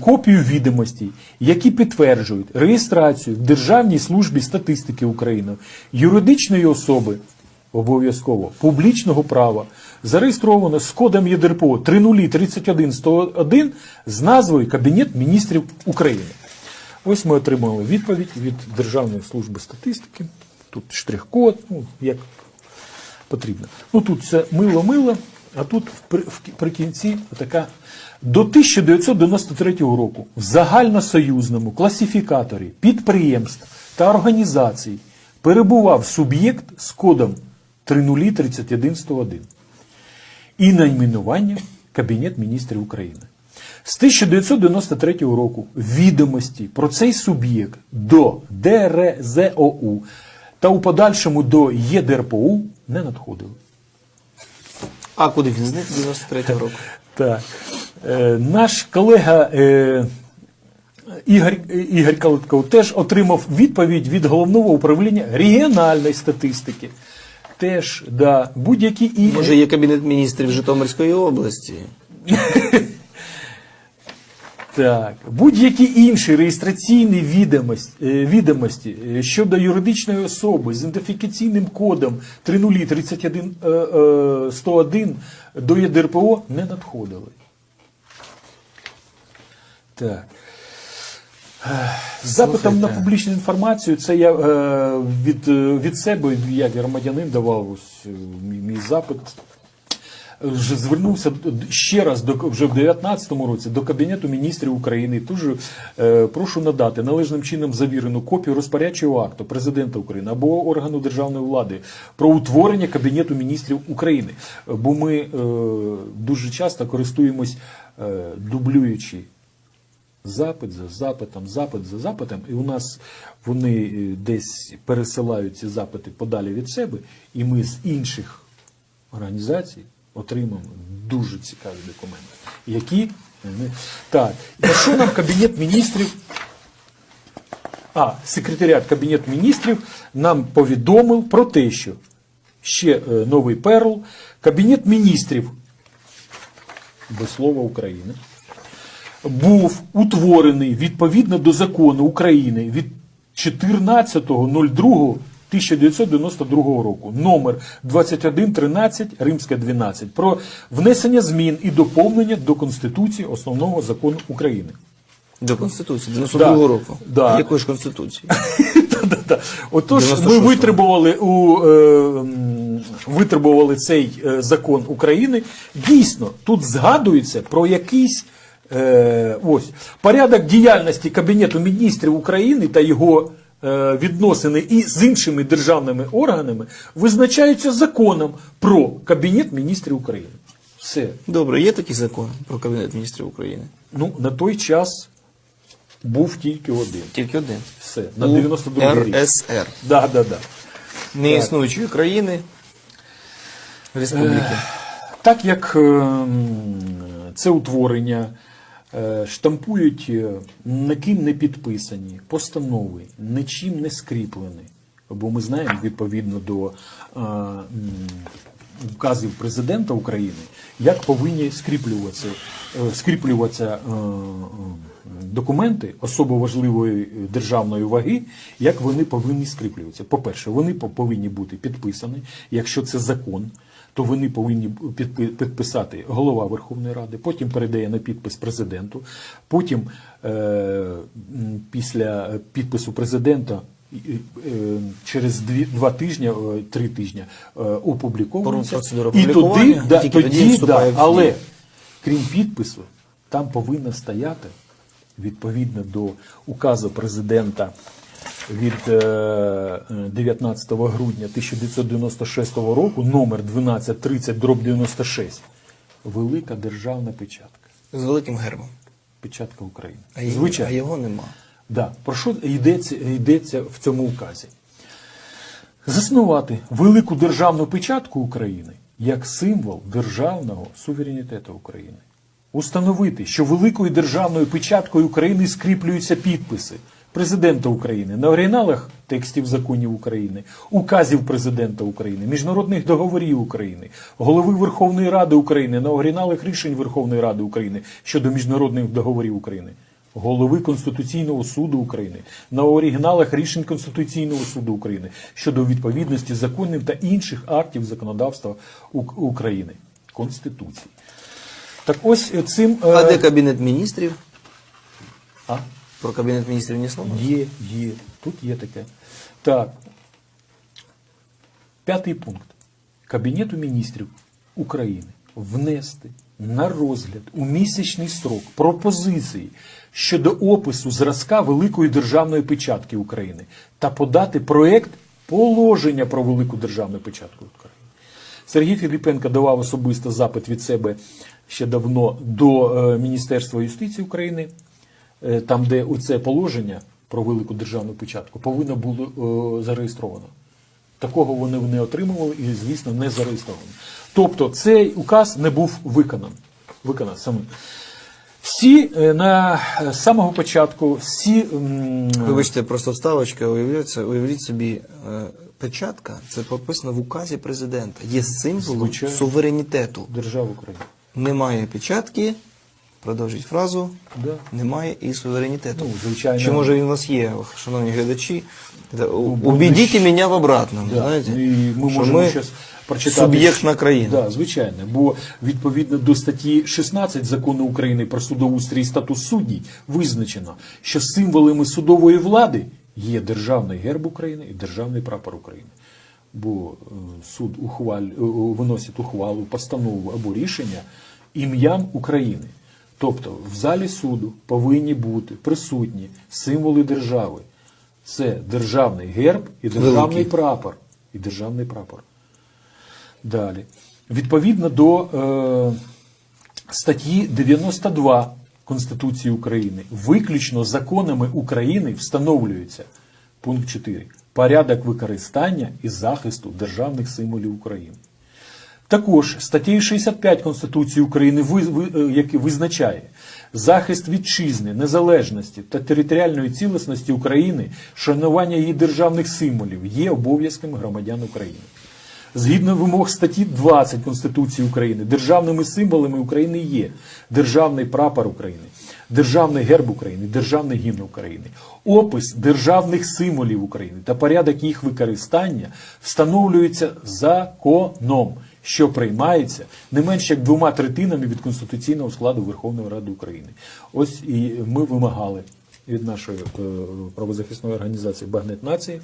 копію відомостей, які підтверджують реєстрацію в Державній службі статистики України юридичної особи обов'язково публічного права, зареєстровано з кодом ЄДРПО 3031101 з назвою Кабінет міністрів України. Ось ми отримали відповідь від Державної служби статистики. Тут штрих-код, ну, як потрібно. Ну тут це мило-мило, а тут при, кінці така. До 1993 року в загальносоюзному класифікаторі підприємств та організацій перебував суб'єкт з кодом 3031101 і найменування Кабінет міністрів України. З 1993 року відомості про цей суб'єкт до ДРЗОУ та у подальшому до ЄДРПУ не надходили. А куди він зник 93-го року? Так. Е, наш колега е, Ігор, Ігор Калитков теж отримав відповідь від головного управління регіональної статистики. Теж, да, будь-які і... Може, є кабінет міністрів Житомирської області. Так, будь-які інші реєстраційні відомості, е, е, щодо юридичної особи з ідентифікаційним кодом 3031101 до ЄДРПО не надходили. Так. Е, З Запитом на публічну інформацію, це я е, від, е, від себе, як громадянин давав ось, е, мій запит. Звернувся ще раз до вже в 2019 році до Кабінету міністрів України. Тож е, прошу надати належним чином завірену копію розпорядчого акту президента України або органу державної влади про утворення Кабінету міністрів України. Бо ми е, дуже часто користуємось е, дублюючи запит за запитом, запит за запитом, і у нас вони е, десь пересилають ці запити подалі від себе, і ми з інших організацій отримаємо дуже цікаві документи, які е, так, якщо нам кабінет міністрів. А, секретаріат Кабінету міністрів нам повідомив про те, що ще е, новий перл, Кабінет міністрів без слова України був утворений відповідно до закону України від 14.02.1992 року, номер 2113 Римське 12 про внесення змін і доповнення до Конституції основного закону України. До Конституції, 92-го Да, року. да. Якої ж Конституції? Отож, ми витребували у е, витребували цей е, закон України. Дійсно, тут згадується про якийсь е, ось порядок діяльності Кабінету міністрів України та його відносини і з іншими державними органами визначаються законом про Кабінет міністрів України. Все. Добре, є такий закон про Кабінет міністрів України? Ну, на той час був тільки один. Тільки один. Все. На 92 рік. РСР. Да, да, да. Неіснуючої країни. Республіки. Так як е, це утворення е, штампують е, ніким не підписані постанови, нічим не скріплені, бо ми знаємо відповідно до е, м, указів президента України, як повинні скріплюватися, е, скріплюватися е, е, документи особо важливої е, державної ваги, як вони повинні скріплюватися. По-перше, вони повинні бути підписані, якщо це закон. То вони повинні підписати голова Верховної Ради, потім передає на підпис президенту. Потім, е, після підпису президента, е, через дві, два тижні, е, три тижні опубліковується. І туди, да, тоді, тоді да, але крім підпису, там повинно стояти відповідно до указу президента від е, е, 19 грудня 1996 року, номер 1230 дроб 96, велика державна печатка. З великим гербом. Печатка України. А, її- Звичайно. а його нема. Да. Про що йдеться, йдеться в цьому указі? Заснувати велику державну печатку України як символ державного суверенітету України. Установити, що великою державною печаткою України скріплюються підписи президента України на оригіналах текстів законів України, указів президента України, міжнародних договорів України, голови Верховної Ради України на оригіналах рішень Верховної Ради України щодо міжнародних договорів України. Голови Конституційного суду України на оригіналах рішень Конституційного суду України щодо відповідності законів та інших актів законодавства України Конституції. Так ось е, цим А де кабінет міністрів? а? Про кабінет міністрів ні слова? Є, є. Тут є таке. Так. П'ятий пункт. Кабінету міністрів України внести на розгляд у місячний срок пропозиції щодо опису зразка Великої державної печатки України та подати проект положення про велику державну печатку України. Сергій Філіпенко давав особисто запит від себе ще давно до е, Міністерства юстиції України, там, де оце положення про велику державну печатку повинно було е, зареєстровано. Такого вони не отримували і, звісно, не зареєстровано. Тобто цей указ не був виконан. Виконан самим. Всі е, на е, з самого початку, всі Вибачте, просто вставочка, уявляється, уявіть собі, е, печатка це прописано в указі президента. Є символом суверенітету. держави України. Немає печатки, продовжіть фразу, Да. немає і суверенітету. Ну, звичайно. Чи може він у вас є, шановні глядачі? Та, Убедіть мене в обратному. Да. Знаєте? Ну, І ми що можемо ми зараз прочитати. суб'єктна країна. Да, звичайно. Бо відповідно до статті 16 закону України про судоустрій і статус суддів визначено, що символами судової влади є державний герб України і державний прапор України. Бо е, суд ухваль, е, виносить ухвалу, постанову або рішення ім'ям України. Тобто в залі суду повинні бути присутні символи держави. Це державний герб і державний Великий. прапор. І державний прапор. Далі. Відповідно до е, статті 92 Конституції України, виключно законами України встановлюється пункт 4. Порядок використання і захисту державних символів України. Також статтею 65 Конституції України, е, визначає захист вітчизни, незалежності та територіальної цілісності України, шанування її державних символів є обов'язком громадян України. Згідно вимог статті 20 Конституції України, державними символами України є державний прапор України, державний герб України, державний гімн України. Опис державних символів України та порядок їх використання встановлюється законом, що приймається не менше як двома третинами від конституційного складу Верховної Ради України. Ось і ми вимагали від нашої е, правозахисної організації Багнет Нації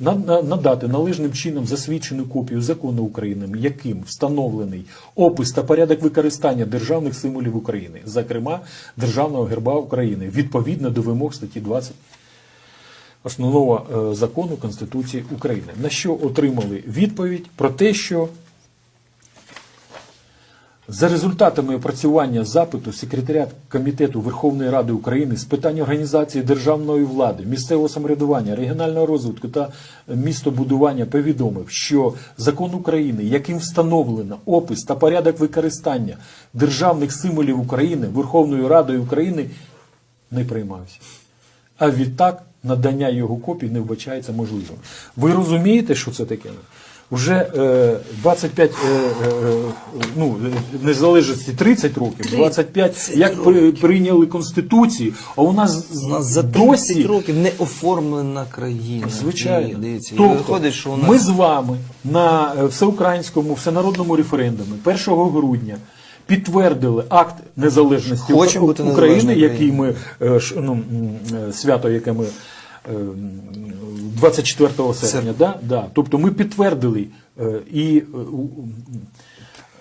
на- на- надати належним чином засвідчену копію закону України, яким встановлений опис та порядок використання державних символів України, зокрема Державного герба України, відповідно до вимог статті 20 основного е, закону Конституції України. На що отримали відповідь про те, що за результатами опрацювання запиту секретаріат Комітету Верховної Ради України з питань організації державної влади, місцевого самоврядування, регіонального розвитку та містобудування повідомив, що закон України, яким встановлено опис та порядок використання державних символів України Верховною Радою України, не приймався. А відтак надання його копій не вбачається можливим. Ви розумієте, що це таке? Вже е, 25, е, е, ну, незалежності 30 років, 25, як при- прийняли Конституцію, а у нас, У нас за 30 досі років не оформлена країна. Звичайно. І, дивіться, тобто, виходить, що у нас... ми з вами на е, всеукраїнському всенародному референдумі 1 грудня підтвердили акт незалежності Хочемо У- бути України, незалежною який ми е, ну, е, свято, яке ми е, 24 серпня, да? Да. тобто ми підтвердили е, і е,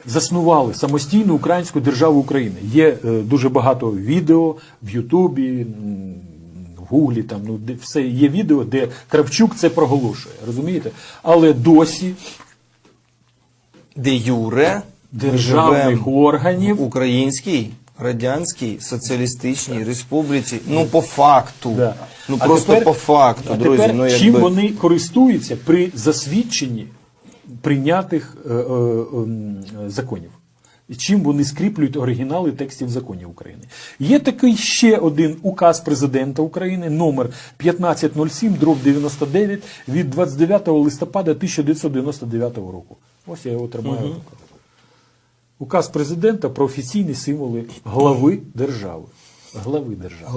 заснували самостійну українську державу України. Є е, дуже багато відео в Ютубі, в Гуглі, там, ну, де все є відео, де Кравчук це проголошує. Розумієте? Але досі де юре державних органів в Українській, Радянській Соціалістичній Республіці. Ну, по факту. Да. Ну А просто тепер- по факту, а друзі. тепер, ну, чим вони користуються при засвідченні прийнятих е, е, ем, законів? чим вони скріплюють оригінали текстів законів України. Є такий ще один указ президента України номер 1507 дроб 99 від 29 листопада 1999 року. Ось я його тримаю. руках. Указ президента про офіційні символи глави держави. Глави держави.